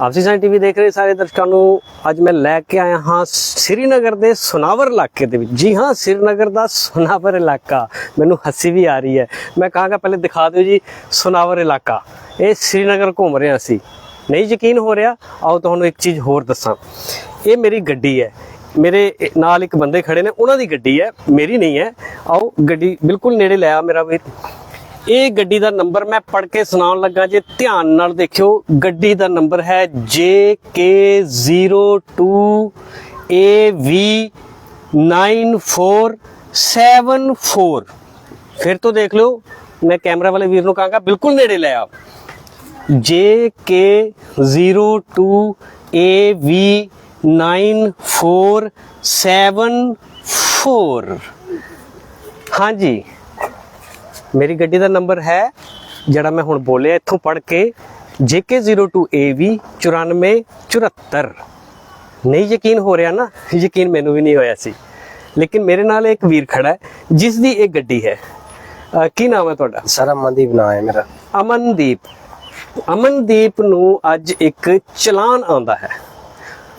ਆਪਸੀ ਸਾਈਂ ਟੀਵੀ ਦੇਖ ਰਹੇ ਸਾਰੇ ਦਰਸ਼ਕਾਂ ਨੂੰ। ਅੱਜ ਮੈਂ ਲੈ ਕੇ ਆਇਆ ਹਾਂ ਸ੍ਰੀਨਗਰ ਦੇ ਸੁਨਾਵਰ ਇਲਾਕੇ ਦੇ ਵਿੱਚ। ਜੀ ਹਾਂ, ਸ੍ਰੀਨਗਰ ਦਾ ਸੁਨਾਵਰ ਇਲਾਕਾ। ਮੈਨੂੰ ਹੱਸੀ ਵੀ ਆ ਰਹੀ ਹੈ। ਮੈਂ ਕਹਾਂਗਾ ਪਹਿਲੇ ਦਿਖਾ ਦਿਓ ਜੀ ਸੁਨਾਵਰ ਇਲਾਕਾ। ਇਹ ਸ੍ਰੀਨਗਰ ਘੁੰਮ ਰਹੇ ਹਾਂ ਅਸੀਂ ਨਹੀਂ ਯਕੀਨ ਹੋ ਰਿਹਾ? ਆਓ ਤੁਹਾਨੂੰ ਇੱਕ ਚੀਜ਼ ਹੋਰ ਦੱਸਾਂ। ਇਹ ਮੇਰੀ ਗੱਡੀ ਹੈ। ਮੇਰੇ ਨਾਲ ਇੱਕ ਬੰਦੇ ਖੜੇ ਨੇ। ਉਹਨਾਂ ਦੀ ਗੱਡੀ ਹੈ। ਮੇਰੀ ਨਹੀਂ ਹੈ। ਆਓ ਗੱਡੀ ਬਿਲਕੁਲ ਨੇੜੇ ਲੈ ਆ ਮੇਰਾ ਵੀ ਇਹ ਗੱਡੀ ਦਾ ਨੰਬਰ ਮੈਂ ਪੜ੍ਹ ਕੇ ਸੁਣਾਉਣ ਲੱਗਾ, ਜੇ ਧਿਆਨ ਨਾਲ ਦੇਖਿਓ, ਗੱਡੀ ਦਾ ਨੰਬਰ ਹੈ JK02AV 9474 ਫਿਰ ਤੋਂ ਦੇਖ ਲਿਓ, ਮੈਂ ਕੈਮਰਾ ਵਾਲੇ ਵੀਰ ਨੂੰ ਕਹਾਂਗਾ, ਬਿਲਕੁਲ ਨੇੜੇ ਲੈ ਆ JK02AV 9474 ਹਾਂਜੀ। ਮੇਰੀ ਗੱਡੀ ਦਾ ਨੰਬਰ ਹੈ ਜਿਹੜਾ ਮੈਂ ਹੁਣ ਬੋਲਿਆ ਇੱਥੋਂ ਪੜ੍ਹ ਕੇ JK02AV 9474 ਨਹੀਂ ਯਕੀਨ ਹੋ ਰਿਹਾ ਨਾ ਯਕੀਨ ਮੈਨੂੰ ਵੀ ਨਹੀਂ ਹੋਇਆ ਸੀ। ਲੇਕਿਨ ਮੇਰੇ ਨਾਲ ਇੱਕ ਵੀਰ ਖੜਾ ਹੈ ਜਿਸ ਦੀ ਇਹ ਗੱਡੀ ਹੈ। ਅਹ ਕੀ ਨਾਮ ਹੈ ਤੁਹਾਡਾ? ਸਰ ਅਮਨਦੀਪ ਨਾਂ ਹੈ ਮੇਰਾ। ਅਮਨਦੀਪ। ਅਮਨਦੀਪ ਨੂੰ ਅੱਜ ਇੱਕ ਚਲਾਨ ਆਉਂਦਾ ਹੈ।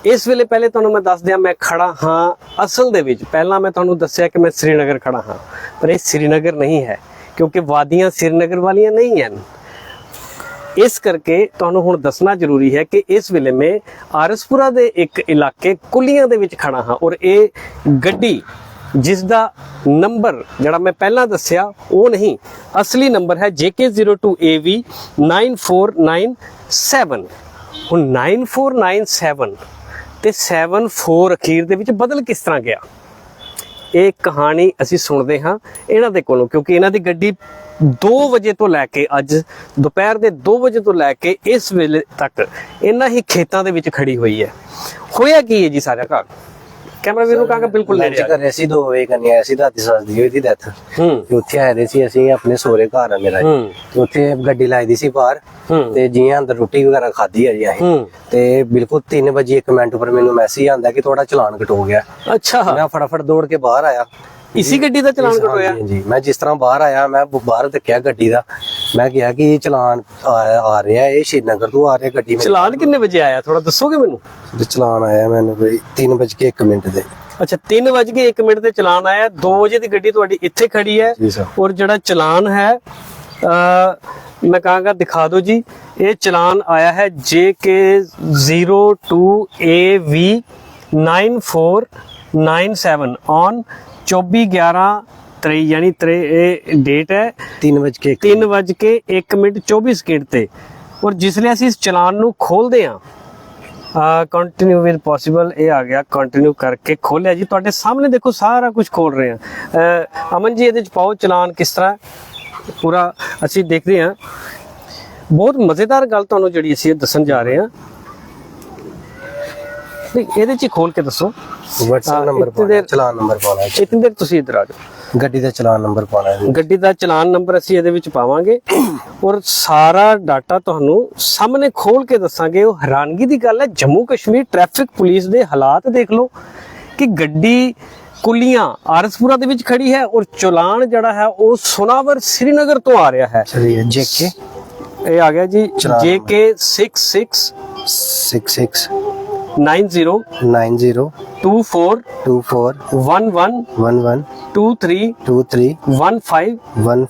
ਇਸ ਵੇਲੇ ਪਹਿਲੇ ਤੁਹਾਨੂੰ ਮੈਂ ਦੱਸ ਦਿਆਂ ਮੈਂ ਖੜਾ ਹਾਂ ਅਸਲ ਦੇ ਵਿੱਚ। ਪਹਿਲਾਂ ਮੈਂ ਤੁਹਾਨੂੰ ਦੱਸਿਆ ਕਿ ਮੈਂ ਸ੍ਰੀਨਗਰ ਖੜਾ ਹਾਂ ਪਰ ਇਹ ਸ੍ਰੀਨਗਰ ਨਹੀਂ ਹੈ। ਕਿਉਂਕਿ ਵਾਦੀਆਂ ਸ੍ਰੀਨਗਰ ਵਾਲੀਆਂ ਨਹੀਂ ਹਨ। ਇਸ ਕਰਕੇ ਤੁਹਾਨੂੰ ਹੁਣ ਦੱਸਣਾ ਜ਼ਰੂਰੀ ਹੈ ਕਿ ਇਸ ਵੇਲੇ ਮੈਂ ਆਰਸਪੁਰਾ ਦੇ ਇੱਕ ਇਲਾਕੇ ਕੁਲੀਆਂ ਦੇ ਵਿੱਚ ਖੜਾ ਹਾਂ ਔਰ ਇਹ ਗੱਡੀ ਜਿਸ ਦਾ ਨੰਬਰ ਜਿਹੜਾ ਮੈਂ ਪਹਿਲਾਂ ਦੱਸਿਆ, ਉਹ ਨਹੀਂ, ਅਸਲੀ ਨੰਬਰ ਹੈ JK02AV 9497 ਹੁਣ 9497 ਤੇ 74 ਅਖੀਰ ਦੇ ਵਿੱਚ ਬਦਲ ਕਿਸ ਤਰ੍ਹਾਂ ਗਿਆ? ਇਹ ਕਹਾਣੀ ਅਸੀਂ ਸੁਣਦੇ ਹਾਂ ਇਹਨਾਂ ਦੇ ਕੋਲੋਂ, ਕਿਉਂਕਿ ਇਹਨਾਂ ਦੀ ਗੱਡੀ 2 ਵਜੇ ਤੋਂ ਲੈ ਕੇ ਅੱਜ, ਦੁਪਹਿਰ ਦੇ 2 ਵਜੇ ਤੋਂ ਲੈ ਕੇ ਇਸ ਵੇਲੇ ਤੱਕ ਇਹਨਾਂ ਹੀ ਖੇਤਾਂ ਦੇ ਵਿੱਚ ਖੜੀ ਹੋਈ ਹੈ। ਹੋਇਆ ਕੀ ਹੈ ਜੀ ਸਾਰਾ ਘਰ ਕੈਮਰਾ ਵੀਰ ਨੂੰ ਕਹਾਂਗਾ ਬਿਲਕੁਲ ਲੈ ਕਰ ਰਹੇ ਸੀ ਦੋ ਵੇ ਕਰਨੀ ਆਇਆ ਸੀ ਰਾਤੀ ਸੱਜਦੀ ਹੋਈ ਦੀ ਡੈਥ ਹੂੰ। ਤੇ ਉੱਥੇ ਆਏ ਦੇ ਸੀ ਅਸੀਂ ਆਪਣੇ ਸੋਹਰੇ ਘਰ ਆ ਮੇਰਾ ਹੂੰ। ਤੇ ਉੱਥੇ ਗੱਡੀ ਲਾਈ ਦੀ ਸੀ ਬਾਹਰ। ਤੇ ਜਿਵੇਂ ਅੰਦਰ ਰੋਟੀ ਵਗੈਰਾ ਖਾਧੀ ਆ ਜੀ ਅਸੀਂ। ਤੇ ਬਿਲਕੁਲ 3 ਵਜੇ ਇੱਕ ਮਿੰਟ ਉੱਪਰ ਮੈਨੂੰ ਮੈਸੇਜ ਆਂਦਾ ਕਿ ਤੁਹਾਡਾ ਚਲਾਨ ਕਟੋ ਗਿਆ। ਅੱਛਾ। ਮੈਂ ਫਟਾਫਟ ਦੌੜ ਕੇ ਬਾਹਰ ਆਇਆ। ਇਸੀ ਗੱਡੀ ਦਾ ਚਲਾਨ ਕਟੋਇਆ ਹਾਂਜੀ। ਮੈਂ ਜਿਸ ਤਰ੍ਹਾਂ ਬਾਹਰ ਆਇਆ ਮੈਂ ਬਾਹਰ ਦੇਖਿਆ ਗੱਡੀ ਦਾ। ਮੈਂ ਕਿਹਾ ਕਿ ਇਹ ਚਲਾਨ ਆ ਆ ਰਿਹਾ ਇਹ ਸ਼੍ਰੀਨਗਰ ਤੋਂ ਆ ਰਿਹਾ ਗੱਡੀ ਮੇਰੀ ਚਲਾਨ ਕਿੰਨੇ ਵਜੇ ਆਇਆ? ਥੋੜਾ ਦੱਸੋਗੇ ਮੈਨੂੰ? ਤੇ ਚਲਾਨ ਆਇਆ ਮੈਨੂੰ ਕੋਈ 3 ਵਜੇ 1 ਮਿੰਟ ਦੇ। ਅੱਛਾ 3 ਵਜੇ ਕੇ 1 ਮਿੰਟ ਤੇ ਚਲਾਨ ਆਇਆ। 2 ਵਜੇ ਦੀ ਗੱਡੀ ਤੁਹਾਡੀ ਇੱਥੇ ਖੜੀ ਹੈ ਜੀ ਸਰ। ਔਰ ਜਿਹੜਾ ਚਲਾਨ ਹੈ ਅ ਮੈਂ ਕਹਾਂਗਾ ਦਿਖਾ ਦਿਓ ਜੀ। ਇਹ ਚਲਾਨ ਆਇਆ ਹੈ JK02AV 9497 ਔਨ 2411 23 ਯਾਨੀ ਤਰੇ ਇਹ ਡੇਟ ਹੈ 3 ਵਜੇ 3 ਵਜ ਕੇ 1 ਮਿੰਟ 24 ਸਕਿੰਟ ਤੇ। ਔਰ ਜਿਸ ਲਈ ਅਸੀਂ ਇਸ ਚਲਾਨ ਨੂੰ ਖੋਲਦੇ ਹਾਂ ਕੰਟੀਨਿਊ ਵਿਦ ਪੋਸੀਬਲ ਇਹ ਆ ਗਿਆ ਕੰਟੀਨਿਊ ਕਰਕੇ ਖੋਲਿਆ ਜੀ। ਤੁਹਾਡੇ ਸਾਹਮਣੇ ਦੇਖੋ ਸਾਰਾ ਕੁਝ ਖੋਲ ਰਹੇ ਅਹ ਅਮਨ ਜੀ ਇਹਦੇ ਚ ਪਾਓ ਚਲਾਨ ਕਿਸ ਤਰ੍ਹਾਂ। ਪੂਰਾ ਅਸੀਂ ਦੇਖਦੇ ਹਾਂ। ਬਹੁਤ ਮਜ਼ੇਦਾਰ ਗੱਲ ਤੁਹਾਨੂੰ ਜਿਹੜੀ ਅਸੀਂ ਦੱਸਣ ਜਾ ਰਹੇ ਨਹੀਂ ਇਹਦੇ ਚ ਖੋਲ ਕੇ ਦੱਸੋ। WhatsApp ਨੰਬਰ ਪਾਉਣਾ ਚਲਾਨ ਨੰਬਰ ਪਾਉਣਾ। ਇਤਨੀ ਦੇਰ ਤੁਸੀਂ ਇੱਧਰ ਆ ਜਾਓ। ਗੱਡੀ ਦਾ ਚਲਾਨ ਨੰਬਰ ਪਾਉਣਾ ਹੈ। ਗੱਡੀ ਦਾ ਚਲਾਨ ਨੰਬਰ ਅਸੀਂ ਇਹਦੇ ਵਿੱਚ ਪਾਵਾਂਗੇ। ਔਰ ਸਾਰਾ ਡਾਟਾ ਤੁਹਾਨੂੰ ਸਾਹਮਣੇ ਖੋਲ ਕੇ ਦੱਸਾਂਗੇ। ਉਹ ਹੈਰਾਨਗੀ ਦੀ ਗੱਲ ਹੈ ਜੰਮੂ ਕਸ਼ਮੀਰ ਟ੍ਰੈਫਿਕ ਪੁਲਿਸ ਦੇ ਹਾਲਾਤ ਦੇਖ ਲਓ ਕਿ ਗੱਡੀ ਕੁਲੀਆਂ ਆਰਸਪੁਰਾ ਦੇ ਵਿੱਚ ਖੜੀ ਹੈ ਔਰ ਚਲਾਨ ਜਿਹੜਾ ਹੈ ਉਹ ਸੁਨਾਵਰ ਸ੍ਰੀਨਗਰ ਤੋਂ ਆ ਰਿਹਾ ਹੈ। ਜੇਕੇ ਇਹ ਆ ਗਿਆ ਜੀ ਚਲਾਨ JK 66 66 90 90 24 24 11 11 23 23 15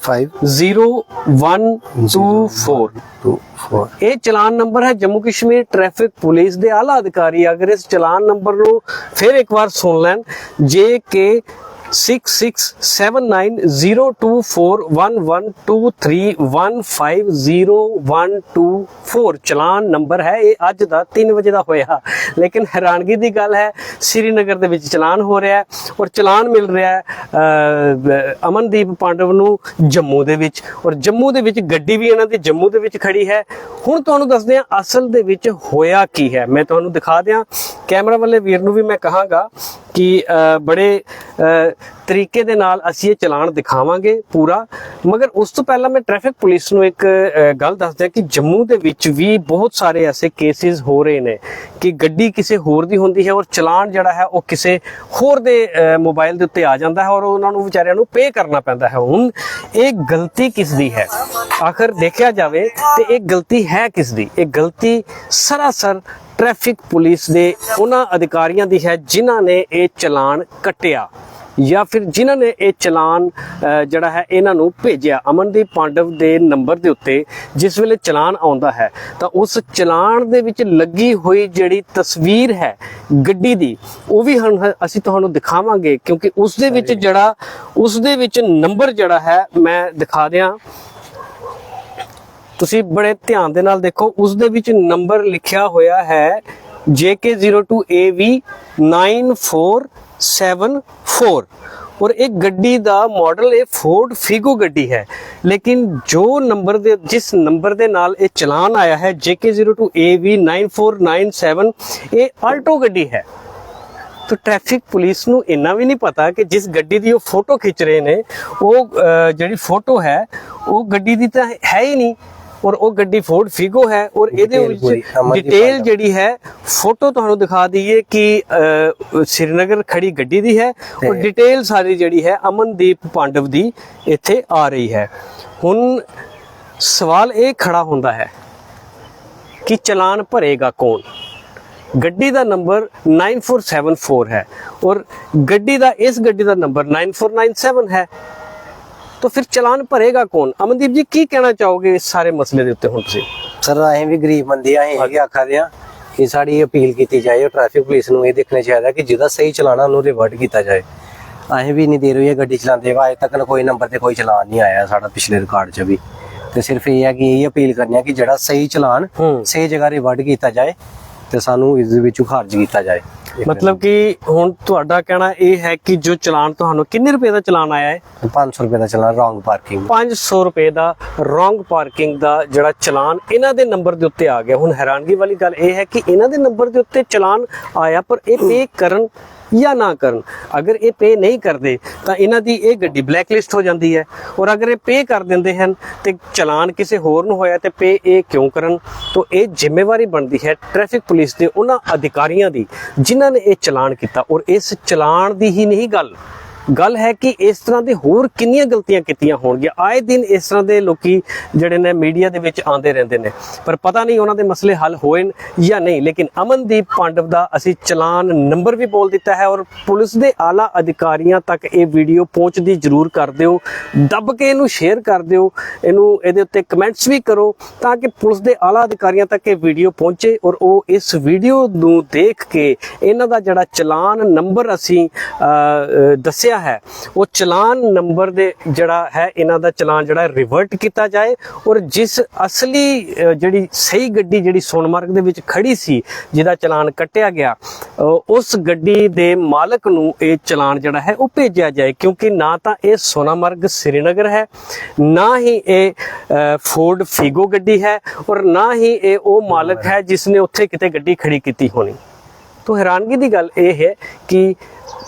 15 0124 24 ਇਹ ਚਲਾਨ ਨੰਬਰ ਹੈ ਜੰਮੂ ਕਸ਼ਮੀਰ ਟ੍ਰੈਫਿਕ ਪੁਲਿਸ ਦੇ ਆਲਾ ਅਧਿਕਾਰੀ। ਅਗਰ ਇਸ ਚਲਾਨ ਨੰਬਰ ਨੂੰ ਫਿਰ ਇੱਕ ਵਾਰ ਸੁਣ ਲੈਣ ਜੇ ਕੇ 667092411231501124 ਚਲਾਨ ਨੰਬਰ ਹੈ, ਇਹ ਅੱਜ ਦਾ 3 ਵਜੇ ਦਾ ਹੋਇਆ। ਲੇਕਿਨ ਹੈਰਾਨਗੀ ਦੀ ਗੱਲ ਹੈ, ਸ੍ਰੀਨਗਰ ਦੇ ਵਿੱਚ ਚਲਾਨ ਹੋ ਰਿਹਾ ਹੈ ਔਰ ਚਲਾਨ ਮਿਲ ਰਿਹਾ ਹੈ ਅਮਨਦੀਪ ਪਾਂਡਵ ਨੂੰ ਜੰਮੂ ਦੇ ਵਿੱਚ। ਔਰ ਜੰਮੂ ਦੇ ਵਿੱਚ ਗੱਡੀ ਵੀ ਇਹਨਾਂ ਦੀ ਜੰਮੂ ਦੇ ਵਿੱਚ ਖੜੀ ਹੈ। ਹੁਣ ਤੁਹਾਨੂੰ ਦੱਸਦੇ ਹਾਂ ਅਸਲ ਦੇ ਵਿੱਚ ਹੋਇਆ ਕੀ ਹੈ। ਮੈਂ ਤੁਹਾਨੂੰ ਦਿਖਾ ਦਿਆਂ। ਕੈਮਰਾ ਵਾਲੇ ਵੀਰ ਨੂੰ ਵੀ ਮੈਂ ਕਹਾਂਗਾ ਕਿ ਬੜੇ ਤਰੀਕੇ ਦੇ ਨਾਲ ਅਸੀਂ ਇਹ ਚਲਾਨ ਦਿਖਾਵਾਂਗੇ ਪੂਰਾ। ਮਗਰ ਉਸ ਤੋਂ ਪਹਿਲਾਂ ਮੈਂ ਟ੍ਰੈਫਿਕ ਪੁਲਿਸ ਨੂੰ ਇੱਕ ਗੱਲ ਦੱਸ ਕਿ ਜੰਮੂ ਦੇ ਵਿੱਚ ਵੀ ਬਹੁਤ ਸਾਰੇ ਐਸੇ ਕੇਸਿਸ ਹੋ ਰਹੇ ਨੇ ਕਿ ਗੱਡੀ ਕਿਸੇ ਹੋਰ ਦੀ ਹੁੰਦੀ ਹੈ ਔਰ ਚਲਾਨ ਜਿਹੜਾ ਹੈ ਉਹ ਕਿਸੇ ਹੋਰ ਦੇ ਮੋਬਾਈਲ ਦੇ ਉੱਤੇ ਆ ਜਾਂਦਾ ਹੈ ਔਰ ਉਹਨਾਂ ਨੂੰ ਵਿਚਾਰਿਆਂ ਨੂੰ ਪੇ ਕਰਨਾ ਪੈਂਦਾ ਹੈ। ਹੁਣ ਇਹ ਗਲਤੀ ਕਿਸ ਦੀ ਹੈ? ਆਖਰ ਦੇਖਿਆ ਜਾਵੇ ਤੇ ਇਹ ਗਲਤੀ ਹੈ ਕਿਸ ਦੀ? ਇਹ ਗਲਤੀ ਸਰਾਸਰ ਟ੍ਰੈਫਿਕ ਪੁਲਿਸ ਦੇ ਉਹਨਾਂ ਅਧਿਕਾਰੀਆਂ ਦੀ ਹੈ ਜਿਨ੍ਹਾਂ ਨੇ ਇਹ ਚਲਾਨ ਕੱਟਿਆ। ਜਾਂ ਫਿਰ ਜਿਨ੍ਹਾਂ ਨੇ ਇਹ ਚਲਾਨ ਜਿਹੜਾ ਹੈ ਇਹਨਾਂ ਨੂੰ ਭੇਜਿਆ। ਅਮਨਦੀਪ ਪਾਂਡਵ ਦੇ ਨੰਬਰ ਦੇ ਉੱਤੇ ਜਿਸ ਵੇਲੇ ਚਲਾਨ ਆਉਂਦਾ ਹੈ ਤਾਂ ਉਸ ਚਲਾਨ ਦੇ ਵਿੱਚ ਲੱਗੀ ਹੋਈ ਜਿਹੜੀ ਤਸਵੀਰ ਹੈ ਗੱਡੀ ਦੀ ਉਹ ਵੀ ਹੁਣ ਅਸੀਂ ਤੁਹਾਨੂੰ ਦਿਖਾਵਾਂਗੇ ਕਿਉਂਕਿ ਉਸ ਦੇ ਵਿੱਚ ਜਿਹੜਾ ਉਸ ਦੇ ਵਿੱਚ ਨੰਬਰ ਜਿਹੜਾ ਹੈ ਮੈਂ ਦਿਖਾ ਦਿਆਂ। ਤੁਸੀਂ ਬੜੇ ਧਿਆਨ ਦੇ ਨਾਲ ਦੇਖੋ ਉਸ ਦੇ ਵਿੱਚ ਨੰਬਰ ਲਿਖਿਆ ਹੋਇਆ ਹੈ JK02AV 9474 ਔਰ ਇਹ ਗੱਡੀ ਦਾ ਮਾਡਲ ਇਹ ਫੋਰਡ ਫਿਗੋ ਗੱਡੀ ਹੈ। ਲੇਕਿਨ ਜੋ ਨੰਬਰ ਦੇ, ਜਿਸ ਨੰਬਰ ਦੇ ਨਾਲ ਇਹ ਚਲਾਨ ਆਇਆ ਹੈ JK02AV 9497 ਇਹ ਆਲਟੋ ਗੱਡੀ ਹੈ। ਤਾਂ ਟ੍ਰੈਫਿਕ ਪੁਲਿਸ ਨੂੰ ਇੰਨਾ ਵੀ ਨਹੀਂ ਪਤਾ ਕਿ ਜਿਸ ਗੱਡੀ ਦੀ ਉਹ ਫੋਟੋ ਖਿੱਚ ਰਹੇ ਨੇ, ਉਹ ਜਿਹੜੀ ਫੋਟੋ ਹੈ, ਉਹ ਗੱਡੀ ਦੀ ਤਾਂ ਹੈ ਹੀ ਨਹੀਂ। ਔਰ ਉਹ ਗੱਡੀ ਫੋਰਡ ਫਿਗੋ ਹੈ ਔਰ ਇਹਦੇ ਵਿੱਚ ਡਿਟੇਲ। ਜਿਹੜੀ ਹੈ ਫੋਟੋ ਤੁਹਾਨੂੰ ਦਿਖਾ ਦਈਏ ਕਿ ਸ੍ਰੀਨਗਰ ਖੜੀ ਗੱਡੀ ਦੀ ਹੈ ਔਰ ਡਿਟੇਲ ਸਾਰੀ ਜਿਹੜੀ ਹੈ ਅਮਨਦੀਪ ਪਾਂਡਵ ਦੀ ਇੱਥੇ ਆ ਰਹੀ ਹੈ। ਹੁਣ ਸਵਾਲ ਇਹ ਖੜਾ ਹੁੰਦਾ ਹੈ ਕਿ ਚਲਾਨ ਭਰੇਗਾ ਕੌਣ? ਗੱਡੀ ਦਾ ਨੰਬਰ 9474 ਹੈ ਔਰ ਗੱਡੀ ਦਾ ਇਸ ਗੱਡੀ ਦਾ ਨੰਬਰ 9497 ਹੈ। ਤਾਂ ਫਿਰ ਚਲਾਨ ਭਰੇਗਾ ਕੌਣ? ਅਮਨਦੀਪ ਜੀ ਕੀ ਕਹਿਣਾ ਚਾਹੋਗੇ ਇਸ ਸਾਰੇ ਮਸਲੇ ਦੇ ਉੱਤੇ ਹੁਣ ਤੁਸੀਂ? ਸਰ ਅਸੀਂ ਵੀ ਗਰੀਬ ਬੰਦੇ ਆ ਇਹ ਆਖਦੇ ਆ ਕਿ ਸਾਡੀ ਅਪੀਲ ਕੀਤੀ ਜਾਏ ਉਹ ਟ੍ਰੈਫਿਕ ਪੁਲਿਸ ਨੂੰ ਇਹ ਦੇਖਣਾ ਚਾਹੀਦਾ ਕਿ ਜਿਹਦਾ ਸਹੀ ਚਲਾਣਾ ਉਹਨੂੰ ਰਿਵਰਟ ਕੀਤਾ ਜਾਏ। ਅਸੀਂ ਵੀ ਨਹੀਂ ਦੇ ਰਹੀ ਗੱਡੀ ਚਲਾਉਂਦੇ ਵਾ ਅਜੇ ਤੱਕ ਕੋਈ ਨੰਬਰ ਤੇ ਕੋਈ ਚਲਾਨ ਨਹੀਂ ਆਇਆ ਸਾਡਾ ਪਿਛਲੇ ਰਿਕਾਰਡ 'ਚ ਵੀ। ਤੇ ਸਿਰਫ ਇਹ ਹੈ ਕਿ ਇਹ ਅਪੀਲ ਕਰਨੀ ਹੈ ਕਿ ਜਿਹੜਾ ਸਹੀ ਚਲਾਨ ਹੂੰ। ਸਹੀ ਜਗ੍ਹਾ ਰਿਵਰਟ ਕੀਤਾ ਜਾਏ ਤੇ ਸਾਨੂੰ ਇਸ ਦੇ ਵਿੱਚੋਂ ਖਾਰਜ ਕੀਤਾ ਜਾਏ। ਮਤਲਬ ਕਿ ਹੁਣ ਤੁਹਾਡਾ ਕਹਿਣਾ ਇਹ ਹੈ ਕਿ ਜੋ ਚਲਾਨ ਤੁਹਾਨੂੰ ਕਿੰਨੇ ਰੁਪਏ ਦਾ ਚਲਾਨ ਆਇਆ ਹੈ? 500 ਰੁਪਏ ਦਾ ਚਲਾਨ ਰੋਂਗ ਪਾਰਕਿੰਗ 500 ਰੁਪਏ ਦਾ ਰੋਂਗ ਪਾਰਕਿੰਗ ਦਾ ਜਿਹੜਾ ਚਲਾਨ ਇਹਨਾਂ ਦੇ ਨੰਬਰ ਦੇ ਉੱਤੇ ਆ ਗਿਆ। ਹੁਣ ਹੈਰਾਨਗੀ ਵਾਲੀ ਗੱਲ ਇਹ ਹੈ ਕਿ ਇਹਨਾਂ ਦੇ ਨੰਬਰ ਦੇ ਉੱਤੇ ਚਲਾਨ ਆਇਆ ਪਰ ਇਹ ਪੇ ਕਰਨ ਜਾਂ ਨਾ ਕਰਨ। ਅਗਰ ਇਹ ਪੇ ਨਹੀਂ ਕਰਦੇ, ਤਾਂ ਇਹਨਾਂ ਦੀ ਇਹ ਗੱਡੀ ਬਲੈਕ ਲਿਸਟ ਹੋ ਜਾਂਦੀ ਹੈ। ਔਰ ਅਗਰ ਇਹ ਪੇ ਕਰ ਦਿੰਦੇ ਹਨ ਤੇ ਚਲਾਨ ਕਿਸੇ ਹੋਰ ਨੂੰ ਹੋਇਆ ਤੇ ਪੇ ਇਹ ਕਿਉਂ ਕਰਨ? ਤੋਂ ਇਹ ਜ਼ਿੰਮੇਵਾਰੀ ਬਣਦੀ ਹੈ ਟ੍ਰੈਫਿਕ ਪੁਲਿਸ ਦੇ ਉਹਨਾਂ ਅਧਿਕਾਰੀਆਂ ਦੀ, ਜਿਨ੍ਹਾਂ ਨੇ ਇਹ ਚਲਾਨ ਕੀਤਾ। ਔਰ ਇਸ ਚਲਾਨ ਦੀ ਹੀ ਨਹੀਂ ਗੱਲ ਗੱਲ ਹੈ ਕਿ ਇਸ ਤਰ੍ਹਾਂ ਦੇ ਹੋਰ ਕਿੰਨੀਆਂ ਗਲਤੀਆਂ ਕੀਤੀਆਂ ਹੋਣਗੀਆਂ? ਆਏ ਦਿਨ ਇਸ ਤਰ੍ਹਾਂ ਦੇ ਲੋਕੀ ਜਿਹੜੇ ਨੇ ਮੀਡੀਆ ਦੇ ਵਿੱਚ ਆਉਂਦੇ ਰਹਿੰਦੇ ਨੇ। ਪਰ ਪਤਾ ਨਹੀਂ ਉਹਨਾਂ ਦੇ ਮਸਲੇ ਹੱਲ ਹੋਏ ਜਾਂ ਨਹੀਂ, ਲੇਕਿਨ ਅਮਨਦੀਪ ਪਾਂਡਵ ਦਾ ਅਸੀਂ ਚਲਾਨ ਨੰਬਰ ਵੀ ਬੋਲ ਦਿੱਤਾ ਹੈ ਔਰ ਪੁਲਿਸ ਦੇ ਆਲਾ ਅਧਿਕਾਰੀਆਂ ਤੱਕ ਇਹ ਵੀਡੀਓ ਪਹੁੰਚਦੀ ਜ਼ਰੂਰ ਕਰ ਦਿਓ। ਦੱਬ ਕੇ ਇਹਨੂੰ ਸ਼ੇਅਰ ਕਰ ਦਿਓ। ਇਹਨੂੰ ਇਹਦੇ ਉੱਤੇ ਕਮੈਂਟਸ ਵੀ ਕਰੋ ਤਾਂ ਕਿ ਪੁਲਿਸ ਦੇ ਆਲਾ ਅਧਿਕਾਰੀਆਂ ਤੱਕ ਇਹ ਵੀਡੀਓ ਪਹੁੰਚੇ ਔਰ ਉਹ ਇਸ ਵੀਡੀਓ ਨੂੰ ਦੇਖ ਕੇ ਇਹਨਾਂ ਦਾ ਜਿਹੜਾ ਚਲਾਨ ਨੰਬਰ ਅਸੀਂ ਦੱਸਿਆ ਅ, ਹੈ। ਉਹ ਚਲਾਨ ਨੰਬਰ ਦੇ ਜਿਹੜਾ ਹੈ ਇਹਨਾਂ ਦਾ ਚਲਾਨ ਜਿਹੜਾ ਰਿਵਰਟ ਕੀਤਾ ਜਾਏ ਔਰ ਜਿਸ ਅਸਲੀ ਜਿਹੜੀ ਸਹੀ ਗੱਡੀ ਜਿਹੜੀ ਸੋਨਮਰਗ ਦੇ ਵਿੱਚ ਖੜੀ ਸੀ ਜਿਹਦਾ ਚਲਾਨ ਕੱਟਿਆ ਗਿਆ ਉਸ ਗੱਡੀ ਦੇ ਮਾਲਕ ਨੂੰ ਇਹ ਚਲਾਨ ਜਿਹੜਾ ਹੈ ਉਹ ਭੇਜਿਆ ਜਾਏ ਕਿਉਂਕਿ ਨਾ ਤਾਂ ਇਹ ਸੋਨਾਮਰਗ ਸ੍ਰੀਨਗਰ ਹੈ ਨਾ ਹੀ ਇਹ ਫੋਰਡ ਫੀਗੋ ਗੱਡੀ ਹੈ ਔਰ ਨਾ ਹੀ ਇਹ ਉਹ ਮਾਲਕ ਹੈ ਜਿਸ ਨੇ ਉੱਥੇ ਕਿਤੇ ਗੱਡੀ ਖੜੀ ਕੀਤੀ ਹੋਣੀ। ਤੋਂ ਹੈਰਾਨਗੀ ਦੀ ਗੱਲ ਇਹ ਹੈ ਕਿ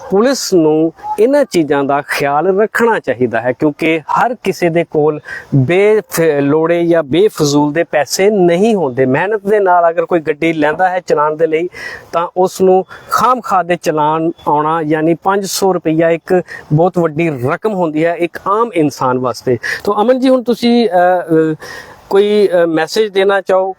ਪੁਲਿਸ ਨੂੰ ਇਹਨਾਂ ਚੀਜ਼ਾਂ ਦਾ ਖਿਆਲ ਰੱਖਣਾ ਚਾਹੀਦਾ ਹੈ, ਕਿਉਂਕਿ ਹਰ ਕਿਸੇ ਦੇ ਕੋਲ ਬੇ ਲੋੜੇ ਜਾਂ ਬੇਫਜ਼ੂਲ ਦੇ ਪੈਸੇ ਨਹੀਂ ਹੁੰਦੇ। ਮਿਹਨਤ ਦੇ ਨਾਲ ਅਗਰ ਕੋਈ ਗੱਡੀ ਲੈਂਦਾ ਹੈ ਚਲਾਨ ਦੇ ਲਈ, ਤਾਂ ਉਸ ਨੂੰ ਖਾਮਖਾ ਦੇ ਚਲਾਨ ਆਉਣਾ ਯਾਨੀ 500 ਰੁਪਈਆ ਇੱਕ ਬਹੁਤ ਵੱਡੀ ਰਕਮ ਹੁੰਦੀ ਹੈ, ਇੱਕ ਆਮ ਇਨਸਾਨ ਵਾਸਤੇ। ਤੋਂ ਅਮਨ ਜੀ, ਹੁਣ ਤੁਸੀਂ ਕੋਈ ਮੈਸੇਜ ਦੇਣਾ ਚਾਹੋ?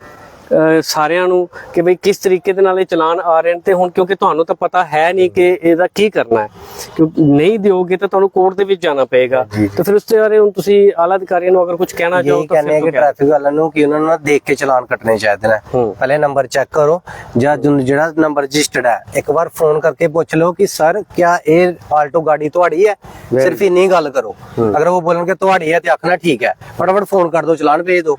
ਸਾਰਿਆਂ ਨੂੰ ਕਿ ਬਈ ਕਿਸ ਤਰੀਕੇ ਦੇ ਨਾਲ ਇਹ ਚਲਾਨ ਆ ਰਹੇ ਨੇ ਤੇ ਹੁਣ ਕਿਉਂਕਿ ਤੁਹਾਨੂੰ ਤਾਂ ਪਤਾ ਹੈ ਨਹੀਂ ਕਿ ਇਹਦਾ ਕੀ ਕਰਨਾ ਹੈ। ਕਿਉਂਕਿ ਨਹੀਂ ਦਿਓਗੇ ਤਾਂ ਤੁਹਾਨੂੰ ਕੋਰਟ ਦੇ ਵਿੱਚ ਜਾਣਾ ਪਏਗਾ। ਤਾਂ ਫਿਰ ਉਸ ਤੇ ਬਾਰੇ ਹੁਣ ਤੁਸੀਂ ਆਲਾ ਅਧਿਕਾਰੀਆਂ ਨੂੰ ਅਗਰ ਕੁਝ ਕਹਿਣਾ ਚਾਹੋ ਤਾਂ ਕਹਿੰਦੇ ਕਿ ਟ੍ਰੈਫਿਕ ਵਾਲਿਆਂ ਨੂੰ ਕਿ ਉਹਨਾਂ ਨੂੰ ਦੇਖ ਕੇ ਚਲਾਨ ਕੱਟਣੇ ਚਾਹੀਦੇ ਨੇ। ਪਹਿਲੇ ਨੰਬਰ ਚੈੱਕ ਕਰੋ ਜਾਂ ਜੋ- ਜਿਹੜਾ ਨੰਬਰ ਰਜਿਸਟਰਡ ਹੈ ਇੱਕ ਵਾਰ ਫੋਨ ਕਰਕੇ ਪੁੱਛ ਲਓ ਕਿ ਸਰ ਕਿਆ ਇਹ ਆਲਟੋ ਗਾੜੀ ਤੁਹਾਡੀ ਹੈ? ਸਿਰਫ ਇੰਨੀ ਗੱਲ ਕਰੋ। ਅਗਰ ਉਹ ਬੋਲਣਗੇ ਤੁਹਾਡੀ ਹੈ ਤੇ ਆਖਣਾ ਠੀਕ ਹੈ। ਫਟਾਫਟ ਫੋਨ ਕਰ ਦਿਓ ਚਲਾਨ ਭੇਜ ਦਿਓ।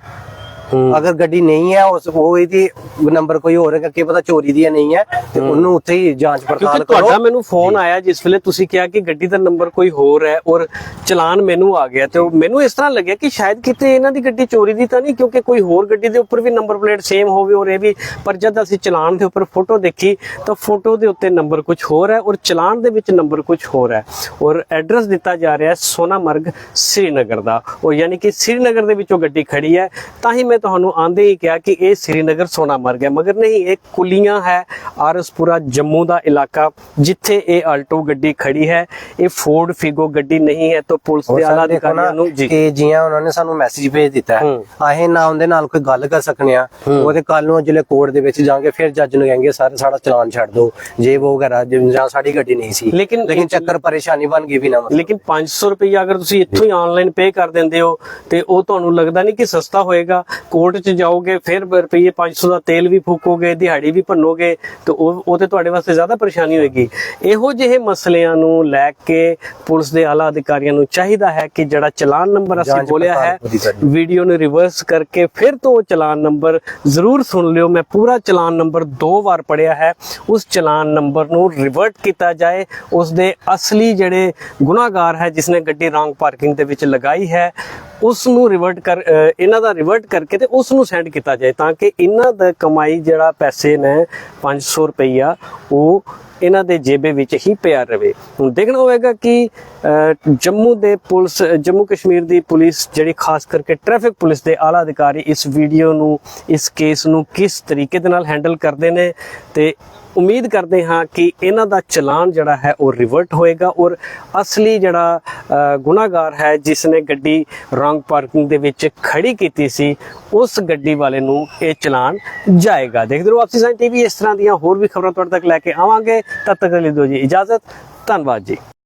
ਅਗਰ ਗੱਡੀ ਨਹੀਂ ਹੈ ਉਸ ਉਹ ਇਹਦੀ ਨੰਬਰ ਕੋਈ ਹੋਰ ਹੈ ਕਿ ਪਤਾ ਚੋਰੀ ਦੀ ਹੈ ਨਹੀਂ ਹੈ ਤੇ ਉਹਨੂੰ ਉੱਥੇ ਹੀ ਜਾਂਚ ਕਿਉਂਕਿ ਪੜਤਾਲ ਤੁਹਾਡਾ ਕਰੋ। ਮੈਨੂੰ ਫੋਨ ਆਇਆ ਜਿਸ ਵੇਲੇ ਤੁਸੀਂ ਕਿਹਾ ਕਿ ਗੱਡੀ ਦਾ ਨੰਬਰ ਕੋਈ ਹੋਰ ਹੈ ਔਰ ਚਲਾਨ ਮੈਨੂੰ ਆ ਗਿਆ ਤੇ ਉਹ ਮੈਨੂੰ ਇਸ ਤਰ੍ਹਾਂ ਲੱਗਿਆ ਕਿ ਸ਼ਾਇਦ ਕਿਤੇ ਇਹਨਾਂ ਦੀ ਗੱਡੀ ਚੋਰੀ ਦੀ ਤਾਂ ਨਹੀਂ ਕਿਉਂਕਿ ਕੋਈ ਹੋਰ ਗੱਡੀ ਦੇ ਉੱਪਰ ਵੀ ਨੰਬਰ ਪਲੇਟ ਸੇਮ ਹੋਵੇ ਔਰ ਇਹ ਵੀ ਪਰ ਜਦ ਅਸੀਂ ਚਲਾਨ ਦੇ ਉੱਪਰ ਫੋਟੋ ਦੇਖੀ ਤਾਂ ਫੋਟੋ ਦੇ ਉੱਤੇ ਨੰਬਰ ਕੁਝ ਹੋਰ ਹੈ ਔਰ ਚਲਾਨ ਦੇ ਵਿੱਚ ਨੰਬਰ ਕੁਝ ਹੋਰ ਹੈ। ਔਰ ਐਡਰੈਸ ਦਿੱਤਾ ਜਾ ਰਿਹਾ ਹੈ ਸੋਨਾਮਰਗ ਸ੍ਰੀਨਗਰ ਦਾ। ਔਰ ਯਾਨੀ ਕਿ ਸ੍ਰੀਨਗਰ ਦੇ ਵਿੱਚੋਂ ਗੱਡੀ ਖੜੀ ਹੈ ਤਾਂ ਹੀ ਮੈਂ ਤੁਹਾਨੂੰ ਆਂਦੇ ਹੀ ਕਿਹਾ ਕਿ ਇਹ ਸ੍ਰੀਨਗਰ ਸੋਨਾਮਰਗ ਹੈ। ਮਗਰ ਨਹੀਂ ਇਹ ਕੁਲੀਆਂ ਹੈ ਆਰਸਪੁਰਾ ਜੰਮੂ ਦਾ ਇਲਾਕਾ ਜਿੱਥੇ ਇਹ ਆਲਟੋ ਗੱਡੀ ਖੜੀ ਹੈ। ਇਹ ਫੋਰਡ ਫਿਗੋ ਗੱਡੀ ਨਹੀਂ ਹੈ ਤਾਂ ਪੁਲਿਸ ਦੇ ਆਲਾ ਅਧਿਕਾਰੀਆਂ ਨੂੰ ਜੀ। ਕਿ ਜਿਵੇਂ ਉਹਨਾਂ ਨੇ ਸਾਨੂੰ ਮੈਸੇਜ ਭੇਜ ਦਿੱਤਾ ਹੈ। ਆਹੇ ਨਾ ਉਹਦੇ ਨਾਲ ਕੋਈ ਗੱਲ ਕਰ ਸਕਨੇ ਆ। ਉਹਦੇ ਕੱਲ ਨੂੰ ਜਿਹੜੇ ਕੋਰਟ ਦੇ ਵਿੱਚ ਜਾਾਂਗੇ ਫਿਰ ਜੱਜ ਨੂੰ ਕਹਾਂਗੇ ਸਰ ਸਾਡਾ ਚਲਾਨ ਛੱਡ ਦਿਓ। ਜੇ ਉਹ ਵਗੈਰਾ ਜਾਂ ਸਾਡੀ ਗੱਡੀ ਨਹੀਂ ਸੀ। ਲੇਕਿਨ- ਲੇਕਿਨ ਚੱਕਰ ਪਰੇਸ਼ਾਨੀ ਬਣ ਗਈ ਵੀ ਨਾ। ਲੇਕਿਨ 500 ਰੁਪਏ ਅਗਰ ਤੁਸੀਂ ਇੱਥੋਂ ਹੀ ਆਨਲਾਈਨ ਪੇ ਕਰ ਦਿੰਦੇ ਹੋ ਤੇ ਉਹ ਤੁਹਾਨੂੰ ਲੱਗਦਾ ਨਹੀਂ ਕਿ ਸਸਤਾ ਹੋਏਗਾ? ਕੋਰਟ 'ਚ ਜਾਓਗੇ ਫਿਰ ਰੁਪਏ 500 ਦਾ ਤੇਲ ਵੀ ਫੂਕੋਗੇ ਦਿਹਾੜੀ ਵੀ ਭੰਨੋਗੇ ਤੇ ਉਹ ਉਹ ਤੇ ਤੁਹਾਡੇ ਵਾਸਤੇ ਜ਼ਿਆਦਾ ਪਰੇਸ਼ਾਨੀ ਹੋਏਗੀ। ਇਹੋ ਜਿਹੇ ਮਸਲਿਆਂ ਨੂੰ ਲੈ ਕੇ ਪੁਲਿਸ ਦੇ ਆਲਾ ਅਧਿਕਾਰੀਆਂ ਨੂੰ ਚਾਹੀਦਾ ਹੈ ਕਿ ਜਿਹੜਾ ਚਲਾਨ ਨੰਬਰ ਅਸੀਂ ਬੋਲਿਆ ਹੈ। ਵੀਡੀਓ ਨੂੰ ਰਿਵਰਸ ਕਰਕੇ ਫਿਰ ਤੋਂ ਉਹ ਚਲਾਨ ਨੰਬਰ ਜ਼ਰੂਰ ਸੁਣ ਲਿਓ। ਮੈਂ ਪੂਰਾ ਚਲਾਨ ਨੰਬਰ ਦੋ ਵਾਰ ਪੜਿਆ ਹੈ। ਉਸ ਚਲਾਨ ਨੰਬਰ ਨੂੰ ਰਿਵਰਟ ਕੀਤਾ ਜਾਏ। ਉਸ ਦੇ ਅਸਲੀ ਜਿਹੜੇ ਗੁਨਾਹਗਾਰ ਹੈ ਜਿਸਨੇ ਗੱਡੀ ਰੌਂਗ ਪਾਰਕਿੰਗ ਦੇ ਵਿੱਚ ਲਗਾਈ ਹੈ ਉਸ ਨੂੰ ਰਿਵਰਟ ਕਰ ਇਹਨਾਂ ਦਾ ਰਿਵਰਟ ਕਰਕੇ ਤੇ ਉਸ ਨੂੰ ਸੈਂਡ ਕੀਤਾ ਜਾਏ ਤਾਂ ਕਿ ਇਹਨਾਂ ਦਾ ਕਮਾਈ ਜਿਹੜਾ ਪੈਸੇ ਨੇ 500 ਰੁਪਈਆ, ਉਹ ਇਹਨਾਂ ਦੇ ਜੇਬੇ ਵਿੱਚ ਹੀ ਪਿਆ ਰਵੇ। ਹੁਣ ਦੇਖਣਾ ਹੋਵੇਗਾ ਕਿ ਜੰਮੂ ਦੇ ਪੁਲਿਸ, ਜੰਮੂ ਕਸ਼ਮੀਰ ਦੀ ਪੁਲਿਸ ਜਿਹੜੀ ਖਾਸ ਕਰਕੇ ਟ੍ਰੈਫਿਕ ਪੁਲਿਸ ਦੇ ਆਲਾ ਅਧਿਕਾਰੀ ਇਸ ਵੀਡੀਓ ਨੂੰ, ਇਸ ਕੇਸ ਨੂੰ ਕਿਸ ਤਰੀਕੇ ਦੇ ਨਾਲ ਹੈਂਡਲ ਕਰਦੇ ਨੇ ਤੇ ਉਮੀਦ ਕਰਦੇ ਹਾਂ ਕਿ ਇਹਨਾਂ ਦਾ ਚਲਾਨ ਜਿਹੜਾ ਹੈ ਉਹ ਰਿਵਰਟ ਹੋਏਗਾ ਔਰ ਅਸਲੀ ਜਿਹੜਾ ਅ, ਗੁਨਾਹਗਾਰ ਹੈ ਜਿਸ ਨੇ ਗੱਡੀ ਰੋਂਗ ਪਾਰਕਿੰਗ ਦੇ ਵਿੱਚ ਖੜੀ ਕੀਤੀ ਸੀ ਉਸ ਗੱਡੀ ਵਾਲੇ ਨੂੰ ਇਹ ਚਲਾਨ ਜਾਏਗਾ। ਦੇਖਦੇ ਰਹੋ ਆਪਸੀ ਸਾਈਨ ਟੀਵੀ ਇਸ ਤਰ੍ਹਾਂ ਦੀਆਂ ਹੋਰ ਵੀ ਖਬਰਾਂ ਤੁਹਾਡੇ ਤੱਕ ਲੈ ਕੇ ਆਵਾਂਗੇ। ਤਦ ਤੱਕ ਲਈ ਦਿਓ ਜੀ ਇਜਾਜ਼ਤ। ਧੰਨਵਾਦ ਜੀ।